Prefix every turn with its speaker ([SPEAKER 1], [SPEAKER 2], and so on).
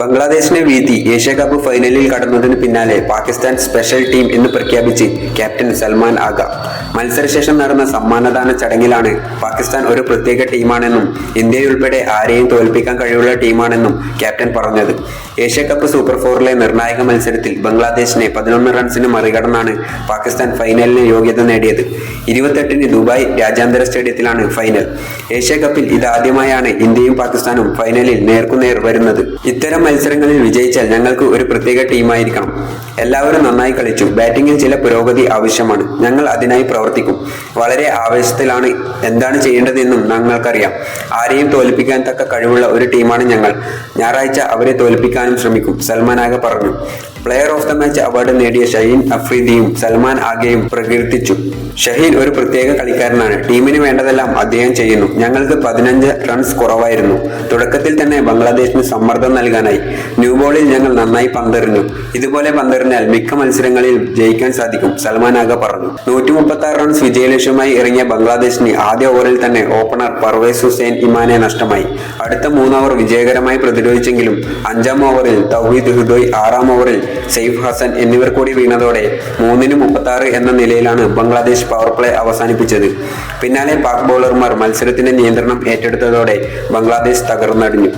[SPEAKER 1] ബംഗ്ലാദേശിനെ വീഴ്ത്തി Asia cup ഫൈനലിൽ കടന്നതിന് പിന്നാലെ പാകിസ്ഥാൻ സ്പെഷ്യൽ ടീം എന്ന് പ്രഖ്യാപിച്ച് ക്യാപ്റ്റൻ സൽമാൻ ആഗ മത്സരശേഷം നടന്ന സമ്മാനദാന ചടങ്ങിലാണ് പാകിസ്ഥാൻ ഒരു പ്രത്യേക ടീമാണെന്നും ഇന്ത്യയുൾപ്പെടെ ആരെയും തോൽപ്പിക്കാൻ കഴിവുള്ള ടീമാണെന്നും ക്യാപ്റ്റൻ പറഞ്ഞത്. ഏഷ്യ കപ്പ് സൂപ്പർ ഫോറിലെ നിർണായക മത്സരത്തിൽ ബംഗ്ലാദേശിനെ പതിനൊന്ന് റൺസിന് മറികടന്നാണ് പാകിസ്ഥാൻ ഫൈനലിന് യോഗ്യത നേടിയത്. ഇരുപത്തെട്ടിന് ദുബായ് രാജ്യാന്തര സ്റ്റേഡിയത്തിലാണ് ഫൈനൽ ഏഷ്യ കപ്പിൽ ഇതാദ്യമായാണ് ഇന്ത്യയും പാകിസ്ഥാനും ഫൈനലിൽ നേർക്കുനേർ വരുന്നത്. ഇത്തരം മത്സരങ്ങളിൽ വിജയിച്ചാൽ ഞങ്ങൾക്ക് ഒരു പ്രത്യേക ടീമായിരിക്കണം. എല്ലാവരും നന്നായി കളിച്ചു. ബാറ്റിംഗിൽ ചില പുരോഗതി ആവശ്യമാണ്. ഞങ്ങൾ അതിനായി പ്രവർത്തിക്കും. വളരെ ആവേശത്തിലാണ് എന്താണ് ചെയ്യേണ്ടതെന്നും ഞങ്ങൾക്കറിയാം. ആരെയും തോൽപ്പിക്കാൻ തക്ക കഴിവുള്ള ഒരു ടീമാണ് ഞങ്ങൾ. ഞായറാഴ്ച അവരെ തോൽപ്പിക്കാനും ശ്രമിക്കും സൽമാൻ ആഗ പറഞ്ഞു. Player of the match award നേടിയ ഷഹീൻ അഫ്രീദിയും സൽമാൻ ആഗയും പ്രകീർത്തിച്ചു. ഷഹീൻ ഒരു പ്രത്യേക കളിക്കാരനാണ്. ടീമിന് വേണ്ടതെല്ലാം അദ്ദേഹം ചെയ്യുന്നു. ഞങ്ങൾക്ക് പതിനഞ്ച് റൺസ് കുറവായിരുന്നു. തുടക്കത്തിൽ തന്നെ ബംഗ്ലാദേശിന് സമ്മർദ്ദം നൽകാനായി. ന്യൂ ബോളിൽ ഞങ്ങൾ നന്നായി പന്തെറിഞ്ഞു. ഇതുപോലെ പന്തെറിഞ്ഞാൽ മിക്ക മത്സരങ്ങളിൽ ജയിക്കാൻ സാധിക്കും സൽമാൻ ആഗ പറഞ്ഞു. നൂറ്റി മുപ്പത്തി ആറ് റൺസ് വിജയലക്ഷ്യമായി ഇറങ്ങിയ ബംഗ്ലാദേശിന് ആദ്യ ഓവറിൽ തന്നെ ഓപ്പണർ പർവേസ് ഹുസൈൻ ഇമാനെ നഷ്ടമായി. അടുത്ത മൂന്ന് ഓവർ വിജയകരമായി പ്രതിരോധിച്ചെങ്കിലും അഞ്ചാം ഓവറിൽ തൗഹീദ് ഹുദോയ് ആറാം ഓവറിൽ സെയ്ഫ് ഹസൻ എന്നിവർ കൂടി വീണതോടെ മൂന്നിന് മുപ്പത്തി ആറ് എന്ന നിലയിലാണ് ബംഗ്ലാദേശ് പവർ പ്ലേ അവസാനിപ്പിച്ചത്. പിന്നാലെ പാക് ബൗളർമാർ മത്സരത്തിന്റെ നിയന്ത്രണം ഏറ്റെടുത്തതോടെ ബംഗ്ലാദേശ് തകർന്നടിഞ്ഞു.